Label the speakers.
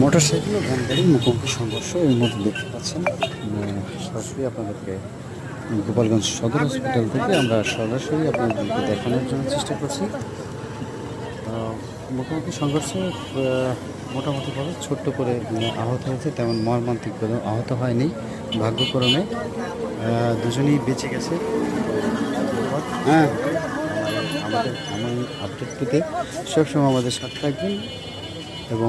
Speaker 1: Motorcycle ও van গাড়ির মুখোমুখি সংঘর্ষ এর মধ্যে দেখতে পাচ্ছেন সরাসরি আপনাদেরকে গোপালগঞ্জ সদর হসপিটাল থেকে আমরা সরাসরি আপনাদেরকে দেখানোর জন্য চেষ্টা করছি। মুখোমুখি সংঘর্ষে মোটামুটিভাবে ছোট্ট করে উম, আহত হয়েছে তেমন মর্মান্তিক কোনো আহত হয়নি ভাগ্যক্রমে। দুজনেই বেঁচে গেছে। হ্যাঁ। আমাদের আমার আপডেট পেতে সবসময় আমাদের সাথে থাকবেন এবং